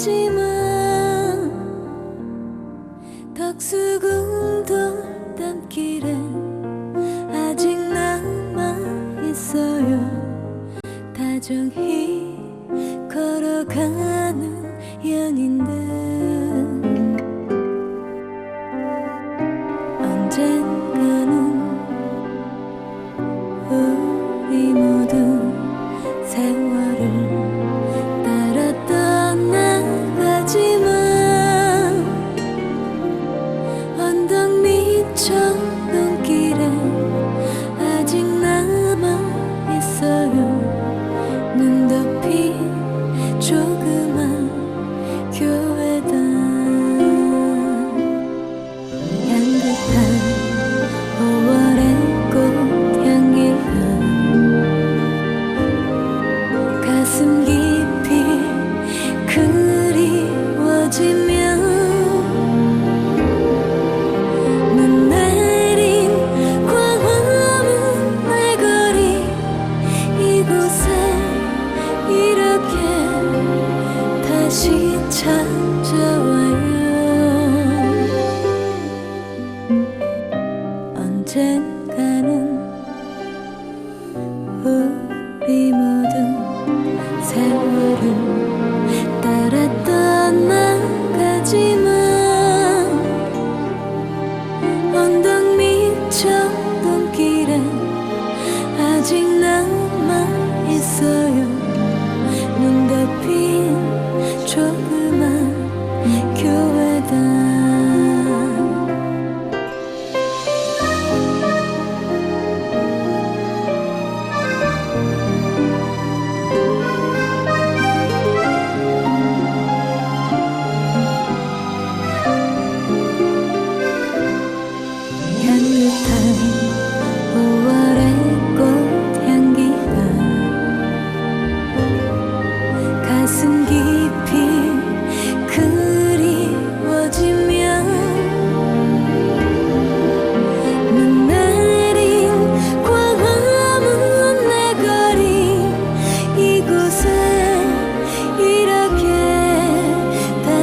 없지만 덕수궁 돌담길에 아직 남아 있어요. 다정히 엉덩 미쳐 눈길에 아직 남아 있어요. 눈 덮인 조그만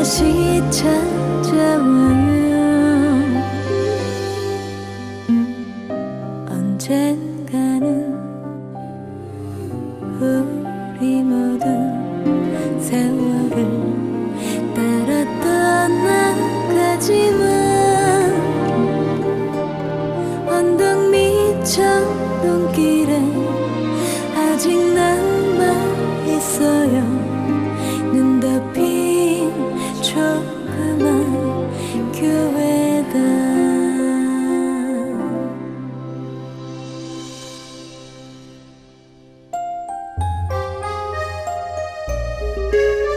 说着 Música